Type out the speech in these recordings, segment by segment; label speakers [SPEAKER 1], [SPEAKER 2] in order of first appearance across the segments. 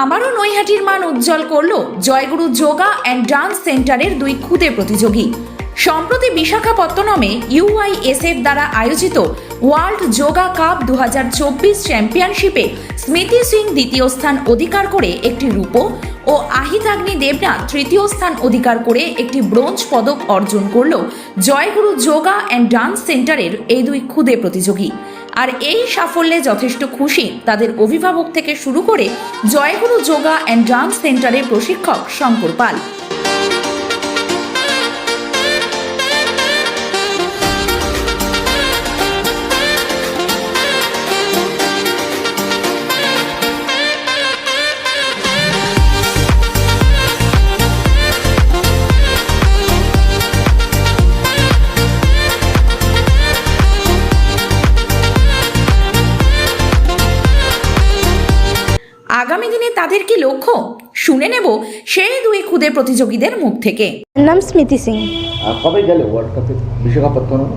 [SPEAKER 1] আবারও নৈহাটির মান উজ্জ্বল করল জয়গুরু যোগা অ্যান্ড ডান্স সেন্টারের দুই খুদে প্রতিযোগী। সম্প্রতি বিশাখাপত্তনমে ইউআইএসএফ দ্বারা আয়োজিত ওয়ার্ল্ড যোগা কাপ দু চব্বিশ চ্যাম্পিয়নশিপে স্মৃতি সিং দ্বিতীয় স্থান অধিকার করে একটি রূপো ও আহিতাগ্নি দেবনাথ তৃতীয় স্থান অধিকার করে একটি ব্রোঞ্জ পদক অর্জন করল জয়গুরু যোগা অ্যান্ড ডান্স সেন্টারের এই দুই ক্ষুদে প্রতিযোগী। আর এই সাফল্যে যথেষ্ট খুশি তাদের অভিভাবক থেকে শুরু করে জয়গুরু যোগা অ্যান্ড ডান্স সেন্টারের প্রশিক্ষক শঙ্কর পাল। তাদের কি লক্ষ্য? শুনে নেব সেই দুই খুদে প্রতিযোগীদের মুখ থেকে।
[SPEAKER 2] নাম স্মৃতি সিং।
[SPEAKER 3] কবে গেলে ওয়ার্ল্ড কাপে বিশাখাপত্তনম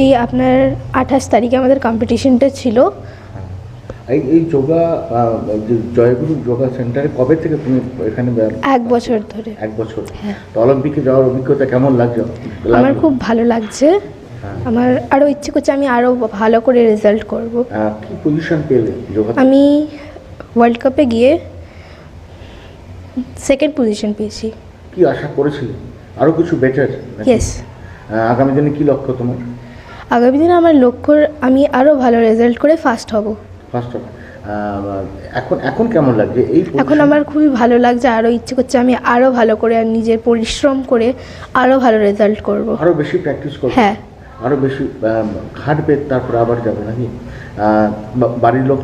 [SPEAKER 2] এই আপনার আঠাশ তারিখে আমাদের কম্পিটিশনটা ছিল।
[SPEAKER 3] এই এই যোগা জয়গুরু যোগা সেন্টারে কবে থেকে তুমি এখানে
[SPEAKER 2] এক বছর ধরে।
[SPEAKER 3] এক বছর তো অলিম্পিকে যাওয়ার অভিজ্ঞতা কেমন লাগছে?
[SPEAKER 2] আমার খুব ভালো লাগছে।
[SPEAKER 3] হ্যাঁ।
[SPEAKER 2] আমার আরও ইচ্ছে করছে আমি আরও ভালো করে রেজাল্ট করব।
[SPEAKER 3] কি পজিশন পেলে যোগা
[SPEAKER 2] আমি ওয়ার্ল্ড কাপে গিয়ে সেকেন্ড পজিশন পেয়েছি।
[SPEAKER 3] কি আশা করেছিলে? আরও কিছু বেটার
[SPEAKER 2] ইয়েস
[SPEAKER 3] আগামী দিনে কি লক্ষ্য তোমার?
[SPEAKER 2] আগামী দিনে আমার লক্ষ্য আমি আরও ভালো রেজাল্ট করে ফার্স্ট হব।
[SPEAKER 3] ফার্স্ট অফ এখন এখন কেমন লাগছে? এই
[SPEAKER 2] এখন আমার খুবই ভালো লাগছে আরও ইচ্ছে করছে আমি আরও ভালো করে আর নিজের পরিশ্রম করে আরও ভালো রেজাল্ট করব।
[SPEAKER 3] আরও বেশি প্র্যাকটিস করবে?
[SPEAKER 2] হ্যাঁ।
[SPEAKER 3] আরও বেশি খাটবে তারপর আবার যাবে নাকি? বাড়ির লোক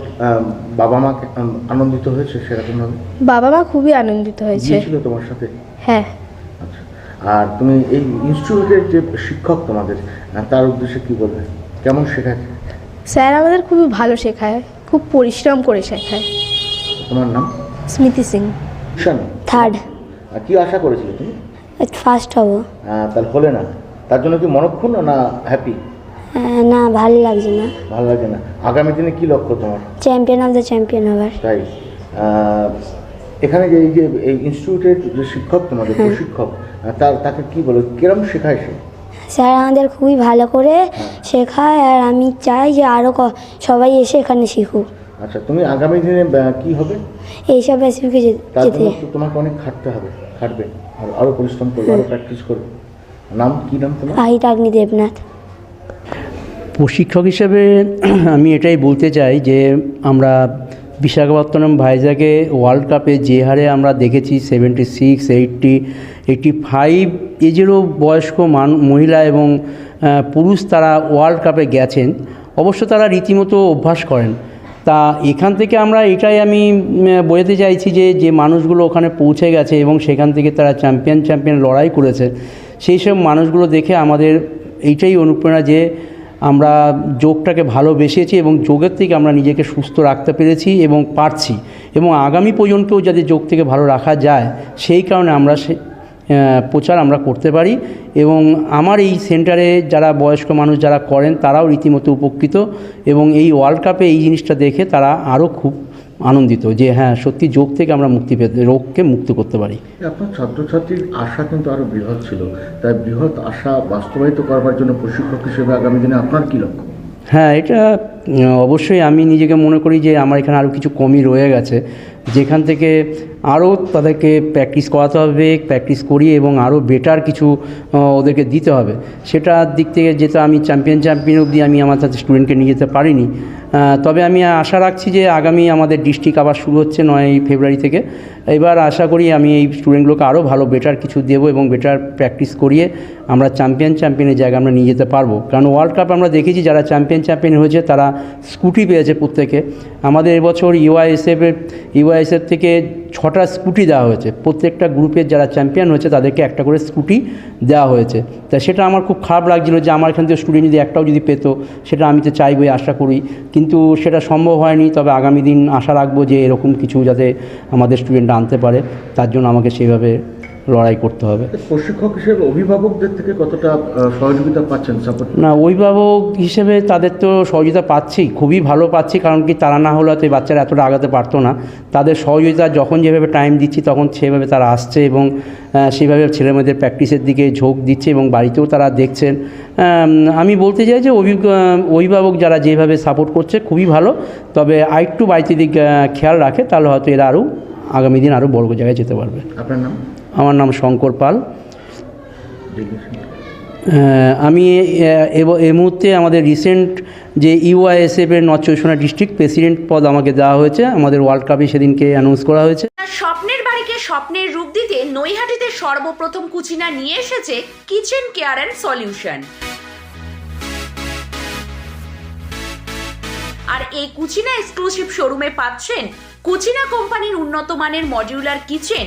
[SPEAKER 3] বাবা মা আনন্দিত হয়েছে সেরকম ভাবে
[SPEAKER 2] বাবা মা খুবই আনন্দিত হয়েছে।
[SPEAKER 3] গিয়েছিল তোমার সাথে?
[SPEAKER 2] হ্যাঁ।
[SPEAKER 3] আচ্ছা। আর তুমি এই ইনস্টিটিউটের যে শিক্ষক তোমাদের তার উদ্দেশ্যে কি বলবে? কেমন শেখায়?
[SPEAKER 2] স্যার আমাদের খুবই ভালো শেখায় খুব পরিশ্রম করে শেখায়।
[SPEAKER 3] তোমার নাম?
[SPEAKER 2] স্মৃতি সিং।
[SPEAKER 4] থার্ড
[SPEAKER 3] কি আশা করেছিলে তুমি?
[SPEAKER 4] ফার্স্ট হব।
[SPEAKER 3] তাহলে হলে না। তার জন্য কি মনক্ষুণ না হ্যাপি
[SPEAKER 4] না ভালো লাগছে না।
[SPEAKER 3] ভালো লাগে না। আগামী দিনে কি লক্ষ্য তোমার?
[SPEAKER 4] চ্যাম্পিয়ন অফ দ্য চ্যাম্পিয়ন হবার
[SPEAKER 3] তাই। এখানে যে এই যে এই ইনস্টিটিউটের যে শিক্ষক তোমাদের প্রশিক্ষক তার তাকে কি বলো? কিরম শেখায় সে?
[SPEAKER 4] স্যার আমাদের খুবই ভালো করে শেখায় আর আমি চাই যে আরও সবাই এসে এখানে শিখুক।
[SPEAKER 3] আচ্ছা তুমি আগামী দিনে কি হবে?
[SPEAKER 4] এইসব রেসিপিকে যেতে।
[SPEAKER 3] তোমাকে অনেক খাটতে হবে খাটবে। আর আরও পরিশ্রম করবে আরও প্র্যাকটিস করবে। নাম কি নাম তোমার?
[SPEAKER 4] আহিত আগ্নি দেবনাথ
[SPEAKER 5] প্রশিক্ষক হিসেবে আমি এটাই বলতে চাই যে আমরা বিশাখাপত্তনম ভাইজাকে ওয়ার্ল্ড কাপে যে হারে আমরা দেখেছি seventy six eighty eighty five এজেরও বয়স্ক মান, মহিলা এবং পুরুষ তারা ওয়ার্ল্ড কাপে গেছেন, অবশ্য তারা রীতিমতো অভ্যাস করেন। তা এখান থেকে আমরা এটাই আমি বোঝাতে চাইছি যে যে মানুষগুলো ওখানে পৌঁছে গেছে এবং সেখান থেকে তারা চ্যাম্পিয়ন চ্যাম্পিয়ন লড়াই করেছে, সেই সব মানুষগুলো দেখে আমাদের এইটাই অনুপ্রেরণা যে আমরা যোগটাকে ভালোবেসেছি এবং যোগের থেকে আমরা নিজেকে সুস্থ রাখতে পেরেছি এবং পারছি। এবং আগামী প্রজন্মকেও যাতে যোগ থেকে ভালো রাখা যায়, সেই কারণে আমরা সে প্রচার আমরা করতে পারি। এবং আমার এই সেন্টারে যারা বয়স্ক মানুষ যারা করেন, তারাও রীতিমতো উপকৃত। এবং এই ওয়ার্ল্ড কাপে এই জিনিসটা দেখে তারা আরও খুব আনন্দিত যে হ্যাঁ সত্যি যোগ থেকে আমরা মুক্তি পেতে রোগকে মুক্ত করতে পারি।
[SPEAKER 3] আপনার ছাত্রছাত্রীর আশা কিন্তু আরও বৃহৎ ছিল। তাই বৃহৎ আশা বাস্তবায়িত করবার জন্য প্রশিক্ষক হিসেবে আগামী দিনে আপনার কি লক্ষ্য?
[SPEAKER 5] হ্যাঁ এটা অবশ্যই আমি নিজেকে মনে করি যে আমার এখানে আরও কিছু কমই রয়ে গেছে। যেখান থেকে আরও তাদেরকে প্র্যাকটিস করাতে হবে প্র্যাকটিস করিয়ে এবং আরও বেটার কিছু ওদেরকে দিতে হবে। সেটার দিক থেকে যেটা আমি চ্যাম্পিয়ন চ্যাম্পিয়ন অবধি আমি আমার সাথে স্টুডেন্টকে নিয়ে যেতে পারিনি তবে আমি আশা রাখছি যে আগামী আমাদের ডিস্ট্রিক্ট আবার শুরু হচ্ছে নয় ফেব্রুয়ারি থেকে। এবার আশা করি আমি এই স্টুডেন্টগুলোকে আরও ভালো বেটার কিছু দেবো এবং বেটার প্র্যাকটিস করিয়ে আমরা চ্যাম্পিয়ন চ্যাম্পিয়নের জায়গা আমরা নিয়ে যেতে পারব। কারণ ওয়ার্ল্ড কাপ আমরা দেখেছি যারা চ্যাম্পিয়ন চ্যাম্পিয়ন হয়েছে, তারা স্কুটি পেয়েছে প্রত্যেকে। আমাদের এবছর ইউআইএসএফের ইউআইএসএফ থেকে ছটা স্কুটি দেওয়া হয়েছে। প্রত্যেকটা গ্রুপের যারা চ্যাম্পিয়ন হয়েছে, তাদেরকে একটা করে স্কুটি দেওয়া হয়েছে। তা সেটা আমার খুব খারাপ লাগছিল যে আমার এখান থেকে স্টুডেন্ট যদি একটাও যদি পেতো, সেটা আমি তো চাইবই, আশা করি। কিন্তু সেটা সম্ভব হয়নি, তবে আগামী দিন আশা রাখব যে এরকম কিছু যাতে আমাদের স্টুডেন্টরা আনতে পারে। তার জন্য আমাকে সেইভাবে লড়াই করতে হবে।
[SPEAKER 3] প্রশিক্ষক হিসেবে অভিভাবকদের থেকে কতটা সহযোগিতা পাচ্ছেন সাপোর্ট
[SPEAKER 5] না অভিভাবক হিসেবে তাদের তো সহযোগিতা পাচ্ছি খুবই ভালো পাচ্ছি কারণ কি তারা না হলে হয়তো এই বাচ্চারা এতটা আগাতে পারতো না। তাদের সহযোগিতা যখন যেভাবে টাইম দিচ্ছি তখন সেভাবে তারা আসছে এবং সেভাবে ছেলেমেয়েদের প্র্যাকটিসের দিকে ঝোঁক দিচ্ছে এবং বাড়িতেও তারা দেখছেন। আমি বলতে চাই যে অভি- অভিভাবক যারা যেভাবে সাপোর্ট করছে খুবই ভালো। তবে আরেকটু বাড়িতে দিক খেয়াল রাখে তাহলে হয়তো এরা আরও আগামী দিন আরও বড় জায়গায় যেতে পারবে।
[SPEAKER 3] আপনার নাম?
[SPEAKER 5] আমার নাম শঙ্কর পাল। আমি এই মুহূর্তে আমাদের রিসেন্ট যে ইউআইএসএফ এর নর্থ পরগনা ডিস্ট্রিক্ট প্রেসিডেন্ট পদ আমাকে দেওয়া হয়েছে, আমাদের ওয়ার্ল্ড কাপে সেদিনকে অ্যানাউন্স করা হয়েছে।
[SPEAKER 1] স্বপ্নের বাড়িকে স্বপ্নের রূপ দিতে নৈহাটিতে সর্বপ্রথম কুচিনা নিয়ে এসেছে কিচেন কেয়ার অ্যান্ড সলিউশন আর এই কুচিনা এক্সক্লুসিভ শোরুমে পাচ্ছেন কুচিনা কোম্পানির উন্নত মানের modular kitchen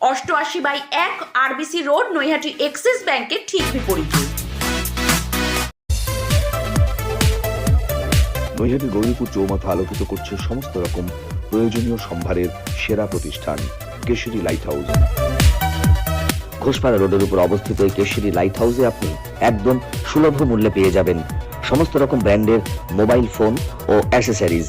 [SPEAKER 1] অষ্টআশি বাই এক আরবিসি রোড নৈহাটি এক্সিস ব্যাংকের ঠিক বিপরীতে।
[SPEAKER 6] নৈহাটি গৌরীপুর চৌমাথা আলোকিত করছে সমস্ত রকম প্রয়োজনীয় সম্ভারের সেরা প্রতিষ্ঠান, কেশরী লাইট হাউস
[SPEAKER 7] ঘোষপাড়া রোডের উপর অবস্থিত এই কেশরী লাইট হাউসে আপনি একদম সুলভ মূল্যে পেয়ে যাবেন সমস্ত রকম ব্র্যান্ডের মোবাইল ফোন ও অ্যাসেসরিজ